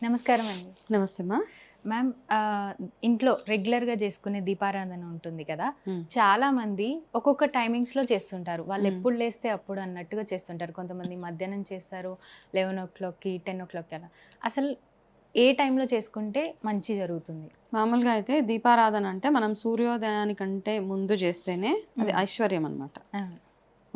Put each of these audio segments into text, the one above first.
నమస్కారం అండి నమస్తే అమ్మా మ్యామ్ ఇంట్లో రెగ్యులర్గా చేసుకునే దీపారాధన ఉంటుంది కదా. చాలా మంది ఒక్కొక్క టైమింగ్స్లో చేస్తుంటారు. వాళ్ళు. ఎప్పుడు లేస్తే అప్పుడు అన్నట్టుగా చేస్తుంటారు. కొంతమంది మధ్యాహ్నం చేస్తారు లెవెన్ ఓ క్లాక్కి టెన్ ఓ క్లాక్కి అలా. అసలు ఏ టైంలో చేసుకుంటే మంచి జరుగుతుంది? మామూలుగా అయితే దీపారాధన అంటే మనం సూర్యోదయానికంటే ముందు చేస్తేనే అది. ఐశ్వర్యం అన్నమాట ఆ,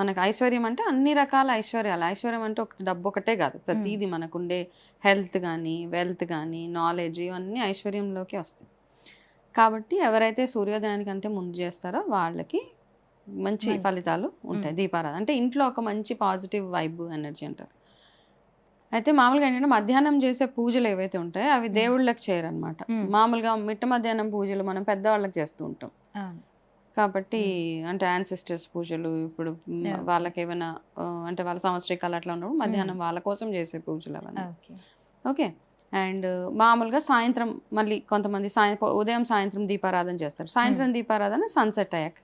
మనకు ఐశ్వర్యం అంటే అన్ని రకాల ఐశ్వర్యాలు. ఐశ్వర్యం అంటే ఒక డబ్బు ఒకటే కాదు. ప్రతిదీ మనకుండే హెల్త్ కానీ వెల్త్ కానీ నాలెడ్జ్ ఇవన్నీ ఐశ్వర్యంలోకి వస్తాయి. కాబట్టి ఎవరైతే సూర్యోదయానికంటే ముందు చేస్తారో వాళ్ళకి మంచి. ఫలితాలు ఉంటాయి. మ్మ్. దీపారాధన. అంటే ఇంట్లో ఒక మంచి పాజిటివ్ వైబ్ ఎనర్జీ అంటారు. అయితే మామూలుగా ఏంటంటే మధ్యాహ్నం చేసే పూజలు ఏవైతే ఉంటాయో అవి మ్మ్. దేవుళ్ళకి చేయరనమాట మ్మ్. మామూలుగా మిట్ట మధ్యాహ్నం పూజలు మనం పెద్దవాళ్ళకి చేస్తూ ఉంటాం. కాబట్టి అంటే యాన్సిస్టర్స్ పూజలు ఇప్పుడు. వాళ్ళకి ఏమైనా అంటే వాళ్ళ సంవత్సరికాలు అట్లా ఉన్నప్పుడు మధ్యాహ్నం వాళ్ళ కోసం చేసే పూజలు అవన్నీ. ఓకే. అండ్ మామూలుగా సాయంత్రం మళ్ళీ కొంతమంది సాయం ఉదయం సాయంత్రం దీపారాధన చేస్తారు. సాయంత్రం దీపారాధన సన్సెట్ అయ్యాక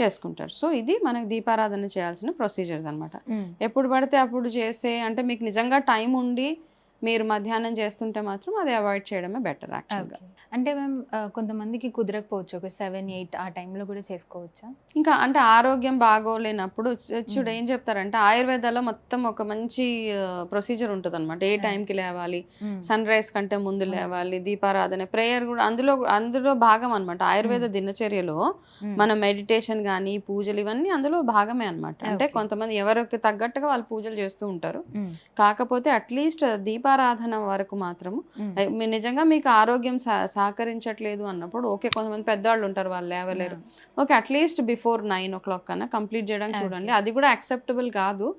చేసుకుంటారు. సో ఇది మనకి దీపారాధన చేయాల్సిన ప్రొసీజర్స్ అనమాట. ఎప్పుడు పడితే అప్పుడు చేసే అంటే మీకు నిజంగా టైం ఉండి మీరు మధ్యాహ్నం చేస్తుంటే మాత్రం అది అవాయిడ్ చేయడమే బెటర్ యాక్చువల్గా. అంటే మేము కొంతమందికి కుదరకపోవచ్చు ఒక సెవెన్ ఎయిట్ ఆ టైంలో కూడా చేసుకోవచ్చా ఇంకా అంటే ఆరోగ్యం బాగోలేనప్పుడు చూడు. ఏం చెప్తారంటే ఆయుర్వేదాలో మొత్తం ఒక మంచి ప్రొసీజర్ ఉంటుంది అనమాట ఏ. టైంకి లేవాలి. సన్ రైజ్ కంటే ముందు. లేవాలి దీపారాధన ప్రేయర్ కూడా అందులో అందులో భాగం అనమాట ఆయుర్వేద దినచర్యలో. మన మెడిటేషన్ కానీ పూజలు ఇవన్నీ అందులో భాగమే అనమాట అంటే. కొంతమంది ఎవరికి తగ్గట్టుగా వాళ్ళు పూజలు చేస్తూ ఉంటారు. కాకపోతే అట్లీస్ట్ దీపారాధన వరకు మాత్రము. నిజంగా మీకు ఆరోగ్యం సహ- సహకరించట్లేదు అన్నప్పుడు ఓకే కొంతమంది పెద్దవాళ్ళు ఉంటారు వాళ్ళు లేవలేరు. Okay at least before nine o'clock కన్నా కంప్లీట్ చేయడానికి చూడండి. అది కూడా యాక్సెప్టబుల్ కాదు.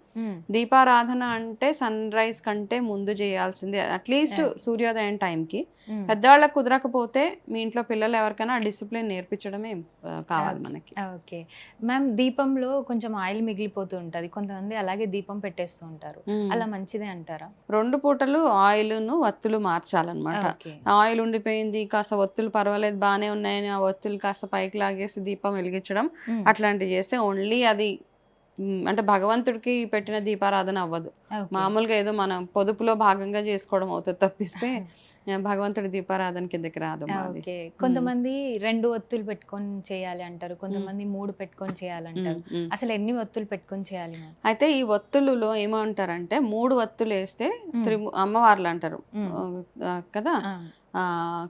దీపారాధన అంటే సన్ రైజ్ కంటే ముందు చేయాల్సిందే. అట్లీస్ట్. సూర్యోదయం టైంకి. పెద్దవాళ్ళకు కుదరకపోతే మీ ఇంట్లో పిల్లలు ఎవరికైనా డిసిప్లిన్ నేర్పించడమే కావాలి. మనకి. ఓకే మ్యామ్ దీపంలో కొంచెం ఆయిల్ మిగిలిపోతూ ఉంటుంది. కొంతమంది అలాగే దీపం పెట్టేస్తూ ఉంటారు. అలా మంచిదే అంటారా? రెండు పూటలు ఆయిల్ను వత్తులు మార్చాలన్నమాట ఆయిల్ ఉండిపోయింది కాస్త ఒత్తులు పర్వాలేదు బాగానే ఉన్నాయని ఆ ఒత్తులు కాస్త పైకి లాగేసి దీపం వెలిగించడం. అట్లాంటివి చేస్తే ఓన్లీ అది అంటే భగవంతుడికి పెట్టిన దీపారాధన అవ్వదు. మామూలుగా ఏదో మనం పొదుపులో భాగంగా చేసుకోవడం అవుతుంది తప్పిస్తే భగవంతుడి దీపారాధన కిందకి రాదు ఓకే. కొంతమంది రెండు ఒత్తులు పెట్టుకొని చేయాలి అంటారు. కొంతమంది మూడు పెట్టుకొని చేయాలంటారు. అసలు ఎన్ని ఒత్తులు పెట్టుకొని చేయాలి అయితే ఈ ఒత్తులలో ఏమంటారంటే మూడు ఒత్తులు వేస్తే మ్. త్రిము అమ్మవార్లు అంటారు. కదా?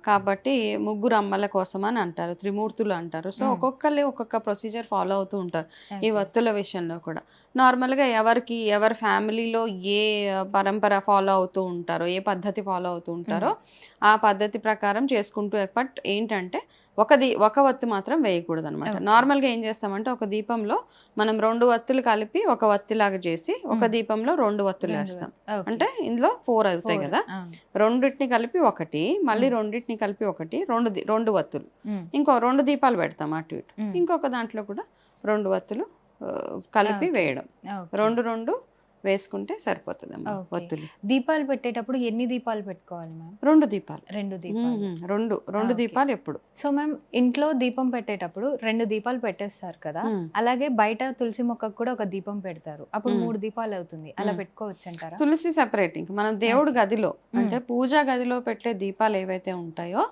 కాబట్టి ముగ్గురు అమ్మల కోసం అని అంటారు త్రిమూర్తులు అంటారు సో. ఒక్కొక్కరు ఒక్కొక్క ప్రొసీజర్ ఫాలో అవుతూ ఉంటారు ఈ. వత్తుల విషయంలో కూడా నార్మల్గా ఎవరికి ఎవరి ఫ్యామిలీలో ఏ పరంపర ఫాలో అవుతూ ఉంటారో ఏ పద్ధతి ఫాలో అవుతూ ఉంటారో ఆ పద్ధతి ప్రకారం చేసుకుంటూ బట్ ఏంటంటే ఒక దీ ఒక వత్తు మాత్రం వేయకూడదు అనమాట. నార్మల్గా ఏం చేస్తామంటే ఒక దీపంలో మనం రెండు వత్తులు కలిపి ఒక వత్తిలాగా చేసి ఒక. దీపంలో రెండు వత్తులు వేస్తాం. అంటే ఇందులో ఫోర్ అవుతాయి. కదా రెండింటిని కలిపి ఒకటి మళ్ళీ. రెండింటిని కలిపి ఒకటి రెండు రెండు వత్తులు. ఇంకో రెండు దీపాలు పెడతాం అటు ఇటు. ఇంకొక దాంట్లో కూడా రెండు వత్తులు కలిపి. వేయడం. రెండు రెండు వేసుకుంటే సరిపోతుంది. వత్తులు దీపాలు పెట్టేటప్పుడు ఎన్ని దీపాలు పెట్టుకోవాలి మ్యామ్ రెండు దీపాలు రెండు దీపాలు. రెండు రెండు. దీపాలు ఎప్పుడు సో మ్యామ్ ఇంట్లో దీపం పెట్టేటప్పుడు రెండు దీపాలు పెట్టేస్తారు కదా. అలాగే బయట తులసి మొక్కకు కూడా ఒక దీపం పెడతారు అప్పుడు. మూడు దీపాలు అవుతుంది అలా. పెట్టుకోవచ్చు అంటారా తులసి సెపరేటింగ్ మనం దేవుడి. గదిలో. అంటే పూజా గదిలో పెట్టే దీపాలు ఏవైతే ఉంటాయో.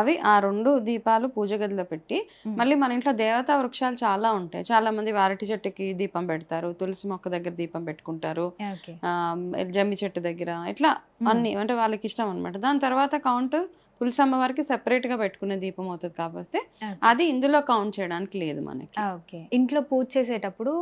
అవి ఆ రెండు దీపాలు పూజ గదిలో పెట్టి. మళ్ళీ మన ఇంట్లో దేవతా వృక్షాలు చాలా ఉంటాయి చాలా మంది వారటి చెట్టుకి దీపం పెడతారు తులసి మొక్క దగ్గర దీపం పెట్టుకుంటారు ఆ, జమ్మి చెట్టు దగ్గర. ఇట్లా మ్మ్. అన్ని అంటే వాళ్ళకి ఇష్టం అనమాట దాని తర్వాత కౌంట్ తులసి అమ్మవారికి separate గా పెట్టుకునే దీపం అవుతుంది కాబట్టి. అది ఇందులో కౌంట్ చేయడానికి లేదు మనకి. ఓకే ఇంట్లో పూజ చేసేటప్పుడు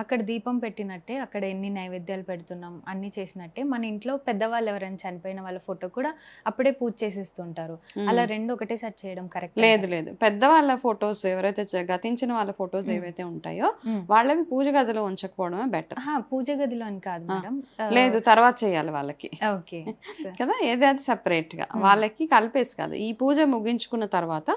అక్కడ దీపం పెట్టినట్టే అక్కడ ఎన్ని నైవేద్యాలు పెడుతున్నాం అన్ని చేసినట్టే మన ఇంట్లో పెద్దవాళ్ళు ఎవరైనా చనిపోయిన వాళ్ళ ఫోటో కూడా అప్పుడే పూజ చేసేస్తుంటారు. అలా మ్మ్. రెండు ఒకటేసారి చేయడం కరెక్ట్ లేదు లేదు. పెద్దవాళ్ళ ఫొటోస్ ఎవరైతే గతించిన వాళ్ళ ఫొటోస్ మ్మ్. ఏవైతే ఉంటాయో వాళ్ళవి పూజ గదిలో ఉంచకపోవడమే బెటర్ పూజ గదిలో అని కాదు ఆ, మేడం. లేదు తర్వాత చేయాలి వాళ్ళకి. ఓకే కదా ఏది అది separate గా. మ్మ్. వాళ్ళకి వాళ్ళకి కలిపేసి కాదు. ఈ పూజ ముగించుకున్న తర్వాత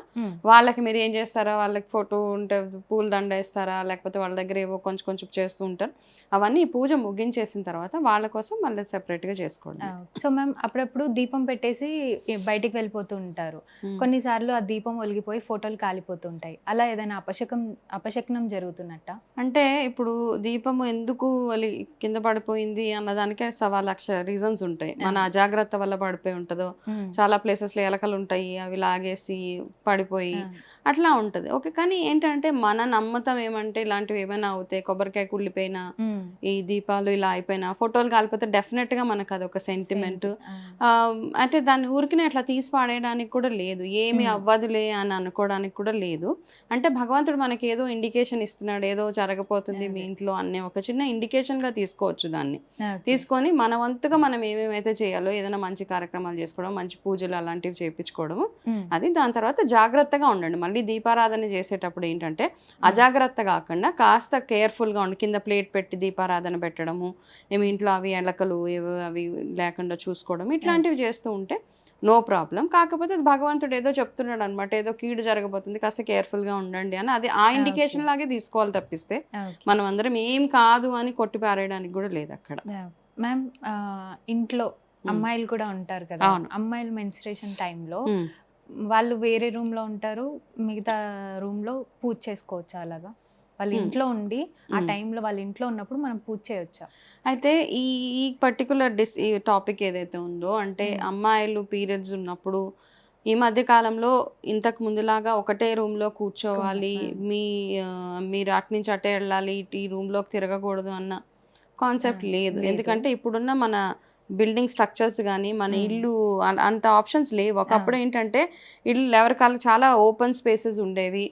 వాళ్ళకి మీరు ఏం చేస్తారా? వాళ్ళకి ఫోటో ఉంటే పూల దండ వేస్తారా? లేకపోతే వాళ్ళ దగ్గర ఏవో కొంచెం కొంచెం చేస్తూ ఉంటారు. అవన్నీ ఈ పూజ ముగించేసిన తర్వాత వాళ్ళ కోసం మళ్ళీ సెపరేట్గా చేసుకోండి. ఆ, సో మ్యామ్ అప్పుడప్పుడు దీపం పెట్టేసి బయటికి వెళ్ళిపోతూ ఉంటారు. కొన్నిసార్లు ఆ దీపం ఒలిగిపోయి ఫోటోలు కాలిపోతుంటాయి అలా ఏదైనా అపశకం అపశకునం జరుగుతున్నట్ట? అంటే ఇప్పుడు దీపము ఎందుకు కింద పడిపోయింది అన్నదానికే సవా లక్ష రీజన్స్ ఉంటాయి. మన. అజాగ్రత్త వల్ల పడిపోయి ఉంటుందో చాలా ప్లేసెస్లో ఎలకలు ఉంటాయి అవి లాగేసి పడిపోయి అట్లా ఉంటుంది. ఓకే కానీ ఏంటంటే మన నమ్మతం ఏమంటే ఇలాంటివి ఏమైనా అవుతాయి కొబ్బరికాయ కుళ్ళిపోయినా ఈ దీపాలు ఇలా అయిపోయినా ఫోటోలు కాలిపోతే డెఫినెట్గా మనకు అది ఒక సెంటిమెంట్ అంటే దాన్ని ఊరికినే అట్లా తీసి పాడేయడానికి కూడా లేదు. ఏమి. అవ్వదులే అని అనుకోవడానికి కూడా లేదు. అంటే భగవంతుడు మనకి ఏదో ఇండికేషన్ ఇస్తున్నాడు ఏదో జరగబోతుంది మీ. ఇంట్లో అనే ఒక చిన్న ఇండికేషన్గా తీసుకోవచ్చు దాన్ని. తీసుకొని మన వంతుగా మనం ఏమేమైతే చేయాలో ఏదైనా మంచి కార్యక్రమాలు చేసుకోవడం మంచి పూజలు అలాంటివి చేయించుకోవడం ఉమ్, అది దాని తర్వాత జాగ్రత్తగా ఉండండి. మళ్ళీ దీపారాధన చేసేటప్పుడు ఏంటంటే అజాగ్రత్త కాకుండా కాస్త కేర్ఫుల్గా ఉండి కింద ప్లేట్ పెట్టి దీపారాధన పెట్టడము ఏమి ఇంట్లో అవి ఎలకలు అవి లేకుండా చూసుకోవడం ఇట్లాంటివి చేస్తూ ఉంటే నో ప్రాబ్లం. కాకపోతే అది భగవంతుడు ఏదో చెప్తున్నాడు అనమాట ఏదో కీడు జరగబోతుంది కాస్త కేర్ఫుల్గా ఉండండి అని. అది ఆ ఇండికేషన్ లాగే తీసుకోవాలి తప్పిస్తే. మనం అందరం ఏం కాదు అని కొట్టి పారేయడానికి కూడా లేదు అక్కడ. మ్యామ్ ఇంట్లో అమ్మాయిలు కూడా ఉంటారు కదా. అమ్మాయిలు మెన్స్ట్రేషన్ టైంలో. వాళ్ళు వేరే రూమ్లో ఉంటారు మిగతా రూమ్లో పూజ చేసుకోవచ్చు అలాగా వాళ్ళ. ఇంట్లో ఉండి ఆ. టైంలో వాళ్ళ ఇంట్లో ఉన్నప్పుడు మనం పూజ చేయొచ్చా అయితే ఈ ఈ పర్టికులర్ డిస్ ఈ టాపిక్ ఏదైతే ఉందో అంటే. అమ్మాయిలు పీరియడ్స్ ఉన్నప్పుడు ఈ మధ్య కాలంలో ఇంతకు ముందులాగా ఒకటే రూమ్లో కూర్చోవాలి. మీ మీరు అటు నుంచి అటే వెళ్ళాలి ఈ రూమ్లోకి తిరగకూడదు అన్న కాన్సెప్ట్ లేదు. ఎందుకంటే ఇప్పుడున్న మన బిల్డింగ్ స్ట్రక్చర్స్ కానీ మన. ఇల్లు అంత ఆప్షన్స్ లేవు ఒకప్పుడు. ఏంటంటే ఇల్లు ఎవరికాళ్ళు చాలా ఓపెన్ స్పేసెస్ ఉండేవి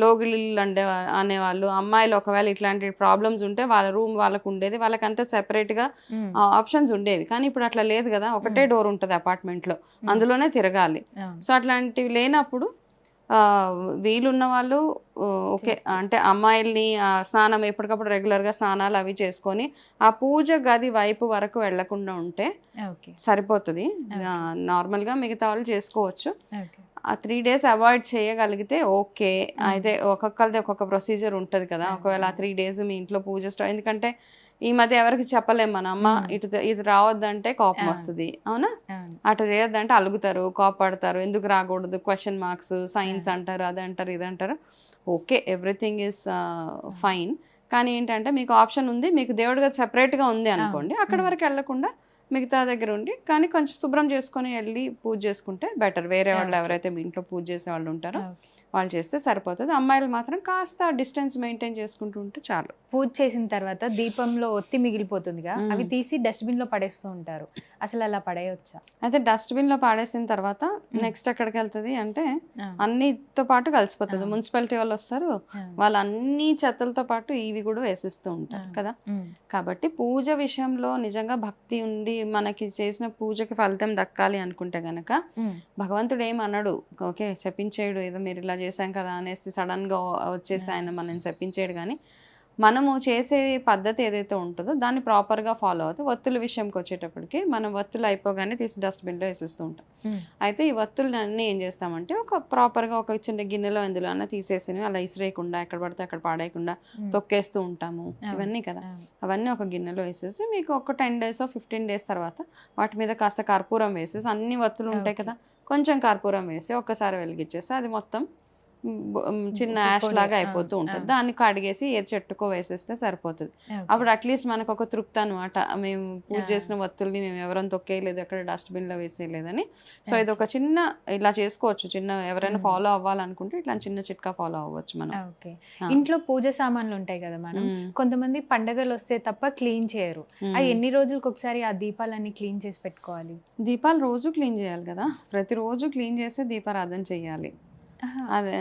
లోగిళ్ళు అంటే అనేవాళ్ళు అమ్మాయిలు ఒకవేళ ఇట్లాంటి ప్రాబ్లమ్స్ ఉంటే వాళ్ళ రూమ్ వాళ్ళకు ఉండేది వాళ్ళకంతా separate గా Hmm. ఆప్షన్స్ ఉండేవి కానీ ఇప్పుడు అట్లా లేదు కదా ఒకటే. డోర్ ఉంటుంది అపార్ట్మెంట్లో Hmm. అందులోనే తిరగాలి. సో అట్లాంటివి లేనప్పుడు వీలున్న వాళ్ళు ఓకే. అంటే అమ్మాయిల్ని స్నానం ఎప్పటికప్పుడు regular గా స్నానాలు అవి చేసుకొని ఆ పూజ గది వైపు వరకు వెళ్ళకుండా ఉంటే సరిపోతుంది. Okay. నార్మల్గా మిగతా వాళ్ళు చేసుకోవచ్చు. ఆ త్రీ డేస్ అవాయిడ్ చేయగలిగితే ఓకే. అయితే ఒక్కొక్కరిది ఒక్కొక్క ప్రొసీజర్ ఉంటుంది కదా. ఒకవేళ ఆ త్రీ డేస్ మీ ఇంట్లో పూజ ఎందుకంటే ఈ మధ్య ఎవరికి చెప్పలేం మన అమ్మ. ఇటు ఇది రావద్దంటే కోపం. వస్తుంది అవునా. అటు చేయొద్దంటే అలుగుతారు కోపడతారు ఎందుకు రాకూడదు క్వశ్చన్ మార్క్స్ సైన్స్. అంటారు అది అంటారు ఇది అంటారు ఓకే ఎవ్రీథింగ్ ఇస్ ఫైన్ కానీ ఏంటంటే మీకు ఆప్షన్ ఉంది మీకు దేవుడిగా సెపరేట్గా ఉంది అనుకోండి అక్కడ. వరకు వెళ్ళకుండా మిగతా దగ్గర ఉండి కానీ కొంచెం శుభ్రం చేసుకొని వెళ్ళి పూజ చేసుకుంటే బెటర్. వేరే వాళ్ళు. ఎవరైతే మీ ఇంట్లో పూజ చేసే వాళ్ళు ఉంటారో. వాళ్ళు చేస్తే సరిపోతుంది. అమ్మాయిలు మాత్రం కాస్త డిస్టెన్స్ మెయింటైన్ చేసుకుంటూ ఉంటే చాలు. పూజ చేసిన తర్వాత దీపంలో ఒత్తి మిగిలిపోతుందిగా. అవి తీసి డస్ట్బిన్లో పడేస్తూ ఉంటారు. అసలు అలా పడేయొచ్చా? అయితే డస్ట్బిన్లో పాడేసిన తర్వాత నెక్స్ట్ ఎక్కడికి వెళ్తుంది అంటే అన్నితో పాటు కలిసిపోతుంది. మున్సిపాలిటీ వాళ్ళు వస్తారు. వాళ్ళు అన్ని చెత్తలతో పాటు ఇవి కూడా వేసిస్తూ ఉంటారు. కదా. కాబట్టి పూజ విషయంలో నిజంగా భక్తి ఉంది మనకి చేసిన పూజకి ఫలితం దక్కాలి అనుకుంటే గనక భగవంతుడు ఏం అనడు ఓకే చెప్పించేడు ఏదో మీరు ఇలా చేశాం కదా అనేసి సడన్గా వచ్చేసి ఆయన మనం చెప్పించేడు కానీ మనము చేసే పద్ధతి ఏదైతే ఉంటుందో దాన్ని proper గా ఫాలో అవుతుంది ఒత్తుల విషయంకి వచ్చేటప్పటికి మనం ఒత్తులు అయిపోగానే తీసి dustbin లో వేసేస్తూ ఉంటాం. అయితే ఈ వత్తులు అన్నీ ఏం చేస్తామంటే ఒక ప్రాపర్గా ఒక చిన్న గిన్నెలో ఎందులో అన్న తీసేసి అలా ఇసిరేయకుండా ఎక్కడ పడితే అక్కడ పాడేయకుండా తొక్కేస్తూ ఉంటాము. ఇవన్నీ కదా. అవన్నీ ఒక గిన్నెలో వేసేసి మీకు ఒక టెన్ డేస్ ఫిఫ్టీన్ డేస్ తర్వాత వాటి మీద కాస్త కర్పూరం వేసేసి అన్ని వత్తులు ఉంటాయి. కదా. కొంచెం కర్పూరం వేసి ఒక్కసారి వెలిగించేసి అది మొత్తం చిన్న యాష్ లాగా అయిపోతూ ఉంటుంది. దాన్ని కడిగేసి ఏ చెట్టుకో వేసేస్తే సరిపోతుంది. అప్పుడు అట్లీస్ట్ మనకు ఒక తృప్తి అనమాట మేము పూజ. చేసిన వత్తుల్ని మేము ఎవరైనా తొక్కేయలేదు ఎక్కడ డస్ట్బిన్లో వేసేయలేదని సో. ఇది ఒక చిన్న ఇలా చేసుకోవచ్చు చిన్న ఎవరైనా. ఫాలో అవ్వాలనుకుంటే ఇట్లా చిన్న చిట్కా ఫాలో అవ్వచ్చు మనం. ఇంట్లో పూజ సామాన్లు ఉంటాయి కదా మనం కొంతమంది పండగలు వస్తే తప్ప క్లీన్ చేయరు. అవి ఎన్ని రోజులకు ఒకసారి ఆ దీపాలన్నీ క్లీన్ చేసి పెట్టుకోవాలి దీపాలు రోజు క్లీన్ చేయాలి కదా ప్రతిరోజు క్లీన్ చేసి దీపారాధన చేయాలి. అదే.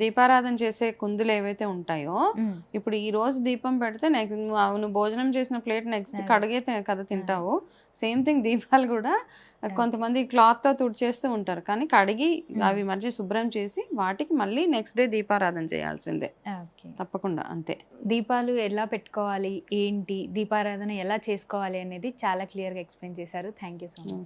దీపారాధన చేసే కుందులు ఏవైతే ఉంటాయో ఇప్పుడు ఈ రోజు దీపం పెడితే నెక్స్ట్ నువ్వు భోజనం చేసిన ప్లేట్ నెక్స్ట్. కడిగే కదా తింటావు. సేమ్ థింగ్ దీపాలు కూడా కొంతమంది క్లాత్తో తుడిచేస్తూ ఉంటారు. కానీ కడిగి. అవి మధ్య శుభ్రం చేసి వాటికి మళ్ళీ నెక్స్ట్ డే దీపారాధన చేయాల్సిందే. ఓకే. తప్పకుండా అంతే. దీపాలు ఎలా పెట్టుకోవాలి? ఏంటి? దీపారాధన ఎలా చేసుకోవాలి? అనేది చాలా క్లియర్గా ఎక్స్ప్లెయిన్ చేశారు. Thank you so much.